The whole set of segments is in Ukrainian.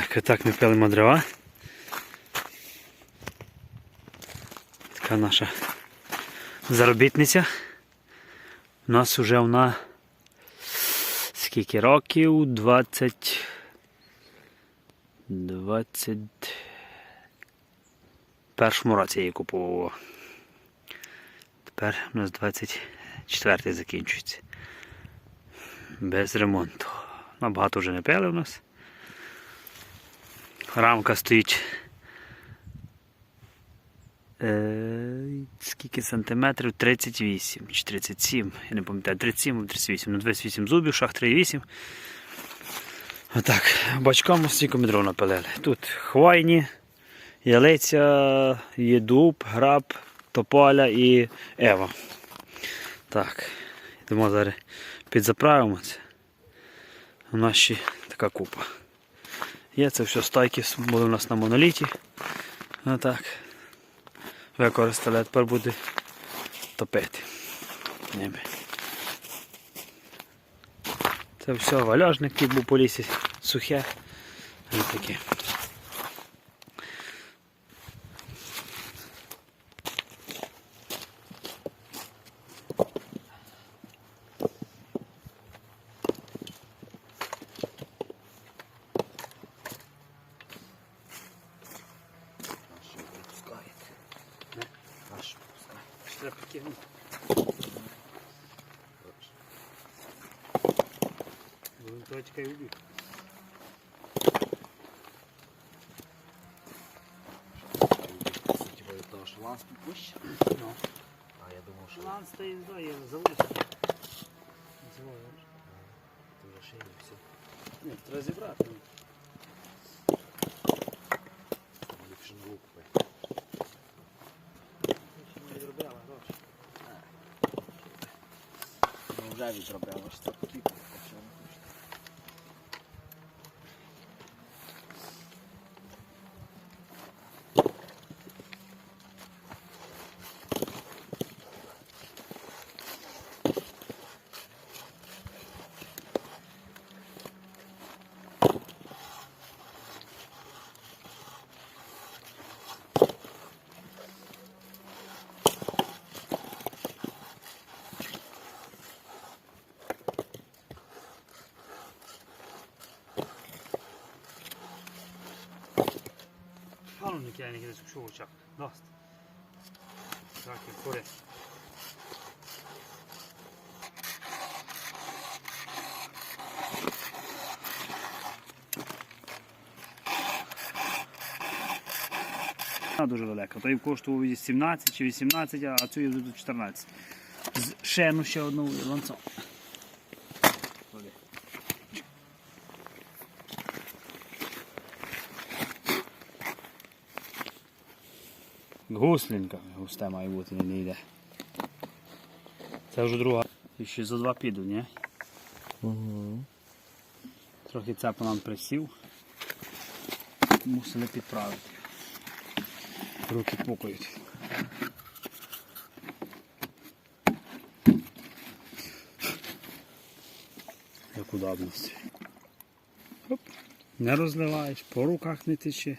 Так, отак ми пилимо дрова. Така наша заробітниця. У нас вже вона скільки років? 20. 20. першому році її купував. Тепер у нас 24 закінчується. Без ремонту. Набагато вже не пили у нас. Рамка стоїть. Е, скільки сантиметрів? 38 чи 37. Я не пам'ятаю, 37 або 38. Ну 28 зубів, шах 3,8. Отак. Бачком стільки дров напилили. Тут хвойні, ялиця, є дуб, граб, тополя і ева. Так. Йдемо зараз підзаправимося. У нас ще така купа. Є це все стайки, були у нас на моноліті. Отак. Використали, а тепер буде топити ними. Це все валяжник, який був по лісі сухе. Ось таке. Треба кинути. Будемо точка і убіг. Того, що ланс підпущений. Ну. А я думав, що Лан стоїть, да, я залишив. ти вже все. Ні, треба зібрати. Ну вже А ну не кидай, що очах. Дост. Так, і. Вона Дуже велика. Той коштував 17 чи 18, а цю я до 14. З шену ще одну ланцом. Гуслінка, густе має бути, не йде. Це вже друга. І ще за два піду, ні? Угу. Трохи цепо нам присів. Мусили підправити. Руки пукають. Як удобність. Оп. Не розливаєш, по руках не тече.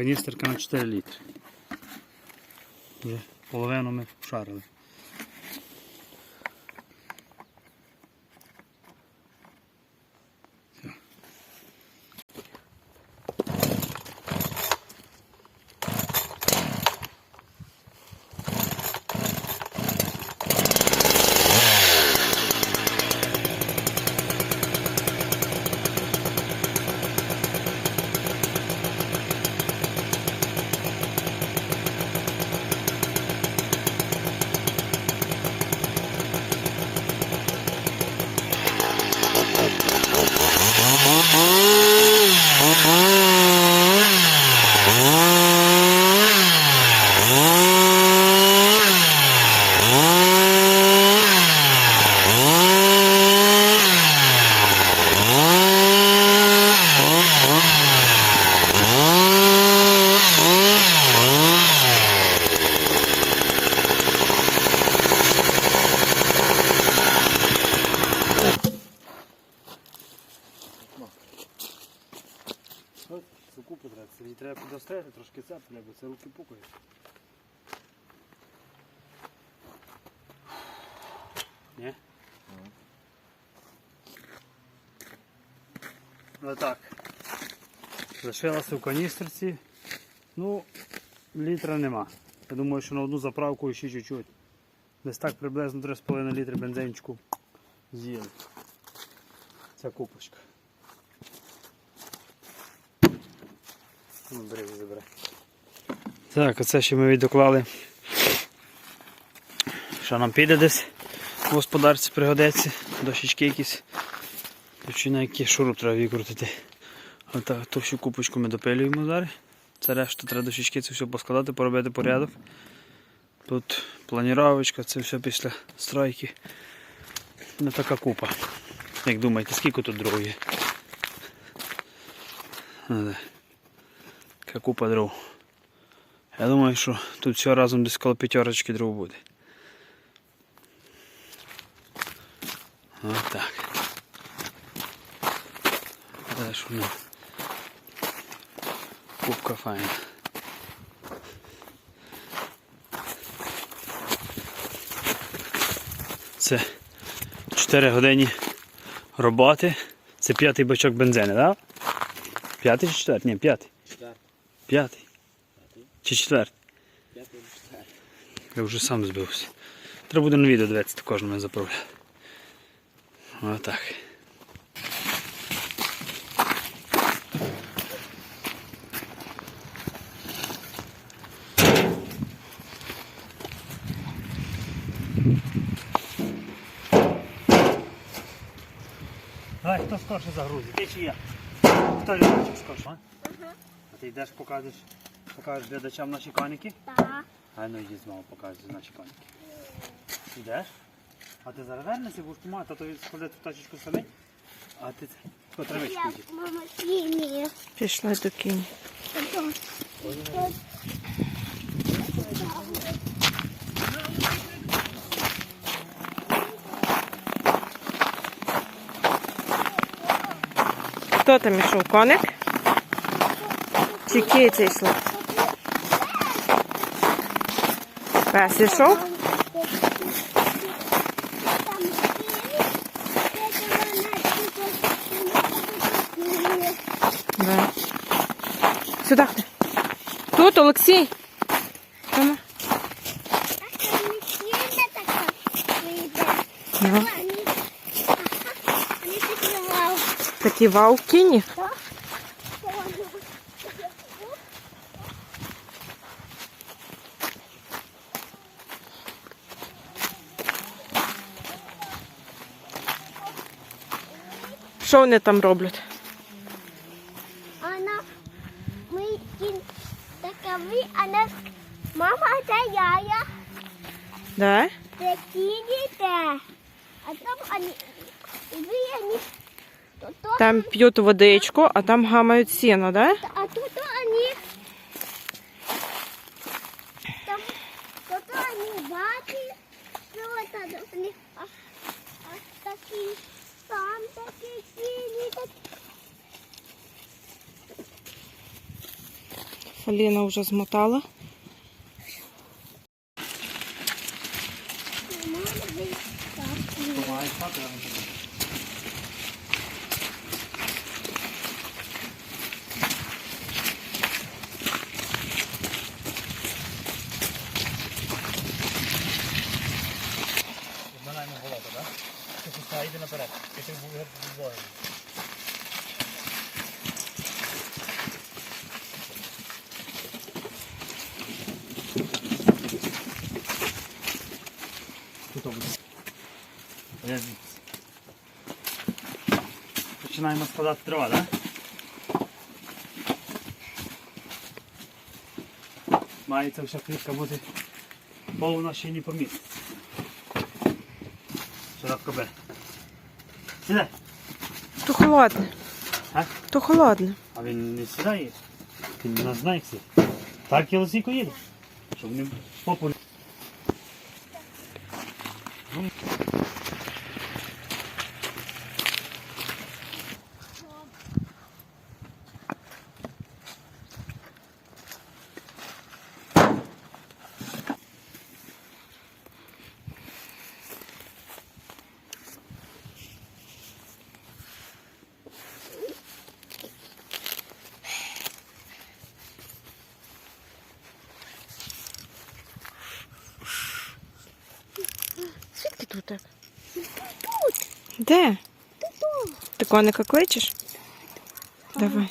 Каністерка на 4 літри. Вже половину ми вшарили. Бо це руки пукають. Ні? Ну так. Лишилося в каністрці. Ну, літра нема. Я думаю, що на одну заправку ще чуть-чуть. Десь так приблизно 3,5 літри бензинчику з'їли. Ця купочка. Ну, бери, забирай. Так, оце ще ми відоклали. Що нам піде десь в господарці пригодиться, дощечки якісь. Чи на шуруп треба викрутити. Отак, ту всю купочку ми допилюємо зараз. Це решту треба дощечки це все поскладати, поробити порядок. Тут планіровочка, це все після стройки. Не така купа. Як думаєте, скільки тут дров є? Ну. Така купа дров. Я думаю, що тут все разом десь коло п'ятерочки дров буде. Ось так. Далі що ну. Кубка файна. Це 4 години роботи. Це п'ятий бачок бензину, так? П'ятий чи четвертий? Ні, п'ятий. П'ятий. Чи четвертий? П'ятий або четвертий. Я вже сам збився. Треба буде на відео дивитися, то кожному заправляти. Отак. Давай, хто скорше загрузить? Ти чи я? Хто любить скорше? А? А ти йдеш покажеш, покажеш глядачам наші коники? Так. А ну йди знову покажеш наші коники. Ідеш? А ти зараз вернешся, будеш помагати, а то сходити в тачечку самі. А ти це травичку йди. мама сині. Пішла до кінь. Хто там ішов? Коник? Чи киця йшла? Пес ішов? Да. Сюди. Тут, Олексій. Тома. Ну, такі вау кіні. Що вони там роблять? Она, мы кин таковы, она, мама, это яя, Да? такие да. А там они, вы они, то, то, Там п'ють водичку, а там гамають сіно, да? а тут Аліна вже змотала. Мама, вы так. Обминаємо болото, так? Ти пускай, йди наперед. Ти ти був відбоєм. Тут буде. Я звідси. Починаємо складати дрова, так? Має ця вся клітка бути повна ще не поміститься. Широко бе. Сідай. То холодне. А? То холодне. А він не сідає. Він не знає сідає. Так і лисійко їде. Щоб не попу. Де? Ти коника кличеш? Давай.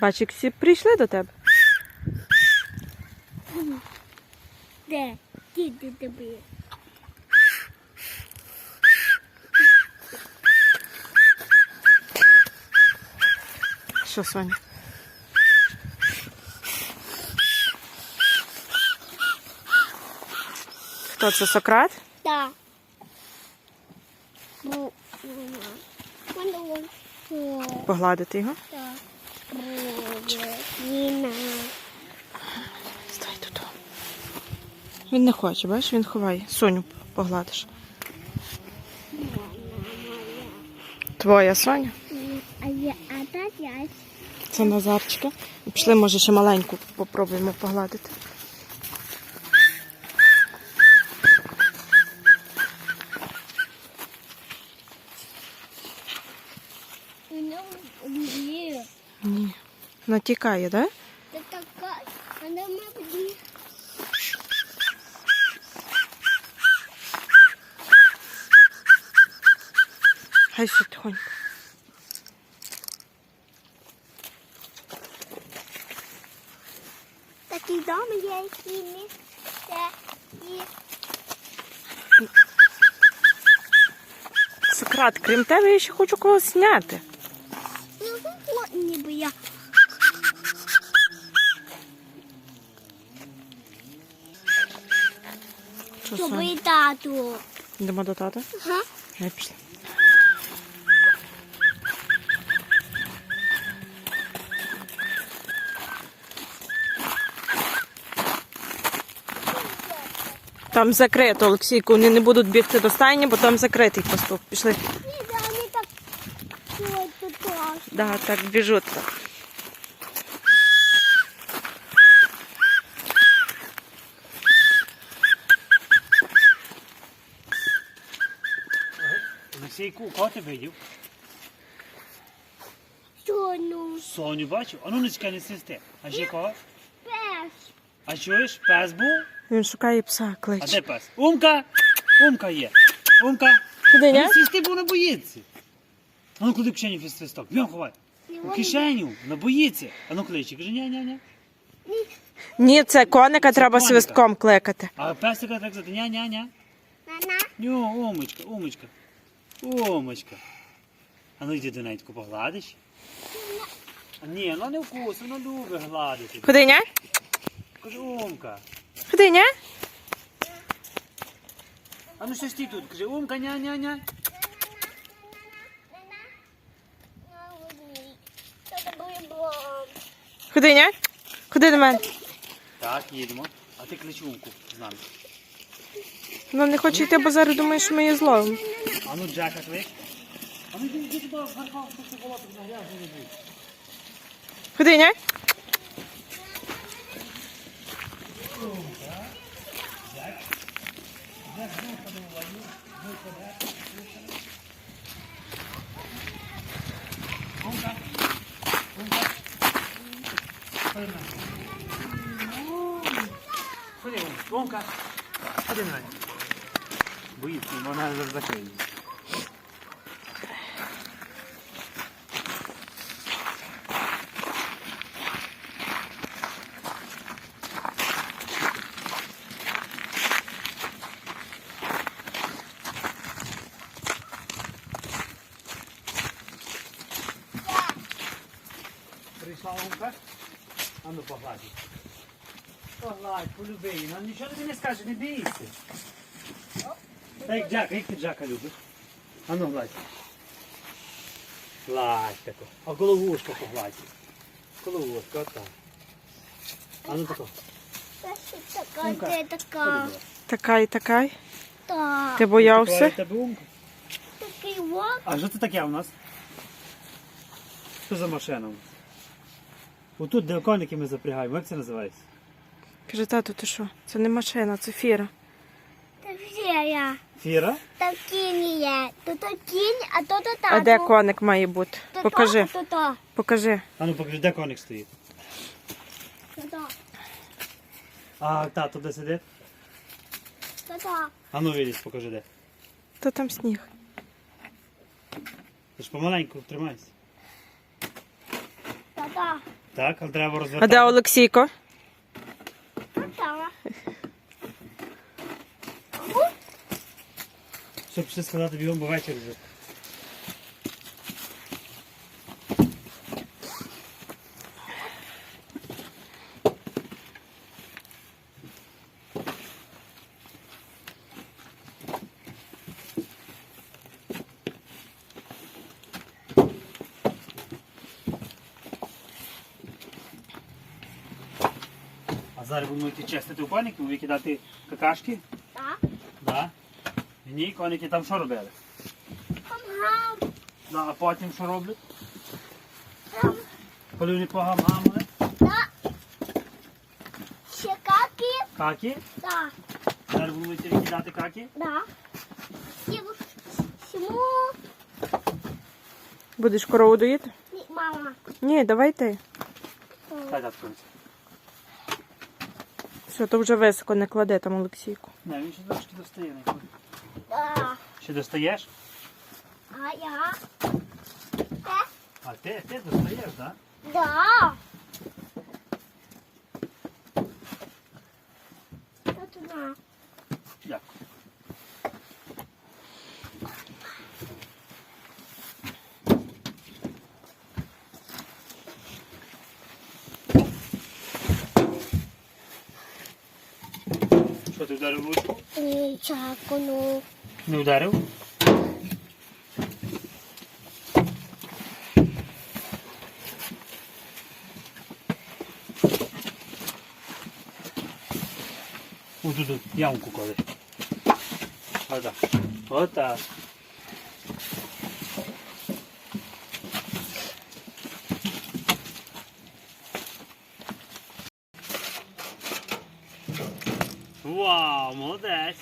Бач, як всі прийшли до тебе. Де? Діти тобі. Що, Соня? Хто це Сократ? Так. Мене вон. О, Погладити його. Так. Він не хоче, бачиш, він ховає. Соню погладиш. Твоя Соня? А я, а та я. Це Назарчика. Пішли, може, ще маленьку попробуємо погладити. Ні. Вона тікає, так? Да? Це така. Вона мабуть. Ще. Такий дом є, який не це і Сократ, крім тебе, я ще хочу когось зняти. ну от ніби я. Що, Тобі тату. Йдемо до тата? Ага. Я пішла. Там закрито, Олексійку, вони не будуть бігти до стайні, бо там закритий пастух. Пішли. Ні, вони так. Тут. Да, так біжуть. Олексійку, кого ти видів? Що ну? Соню бачив? А ну не чекай, не свисти. А ще кого? Пес. А чуєш, пес був? Він шукає пса, А кличе. де пес? Умка! Умка є. Умка! Куди, А ні? не свисти, бо вона боїться. А ну куди в кишеню свисток? Б'єм ховай. У кишеню, вона боїться. А ну кличе, каже, ня ня ня Ні, це коника треба коника. свистком кликати. А песика так казати, ня ня ня Ню, умочка, умочка. Умочка. А ну йди до неї таку погладиш. А ні, ну не вкус, вона любить гладити. Куди, ні? Каже, умка. Куди, ні? А ну що стій тут? Каже, умка, ня ня ня Куди, ні? Куди до мене? Так, їдемо. А ти клич умку з нами. Ну не хоче йти, бо зараз думає, що ми її зловимо. А ну Джека клич. А ну йди, йди туди, в гаркав, щоб болото на грязі не ні? Ходи, Умка. На мене. Боїться, вона закриє. Прийшла Умка. А ну погладь. Погладь, полюби її. Ну нічого тобі не скаже, не бійся. Та як Джака, як ти Джака любиш? А ну гладь. Гладь тако. А головушка погладь. Головушка, отак. А ну тако. Така, де така. Така і така. Так. Ти боявся? Такої тебе умка. Такий вок. А що це таке у нас? Що за машина? Отут, де коники ми запрягаємо, як це називається? Каже, тату, ти що? Це не машина, це фіра. Це я. Фіра? Там кінь є. Тут кінь, а тут тату. А де коник має бути? Тут Покажи, Тут то. покажи. А ну покажи, де коник стоїть. Тут то. А тато де сидить? Тут то. А ну вилізь, покажи де. Та там сніг. Ти ж помаленьку тримайся. То. Так, але треба А де Олексійко? Щоб ще сказати бігом, бо вечір вже. Зараз будемо йти чистити у коників, викидати какашки. Так. Да. Ні, коники там що робили? Гам-гам. Да, а потім що роблять? Там. Коли вони погамгамили, Так. Ще каки. какі. Так. Зараз будемо йти викидати какі. Да. Сім. Сіму. Будеш корову доїти? Ні, мама. Ні, давай ти. Хай так сонце. Все, то вже високо не кладе там Олексійку. Не, він ще трошки достає. не ходить. Да. Ще достаєш? А я. Те. А ти, ти достаєш, так? Да. На. Дякую. Що ти вдарив ручку? Ні, чакуну. Не вдарив? Ось тут ямку коли. Отак. Отак. Вау, молодець.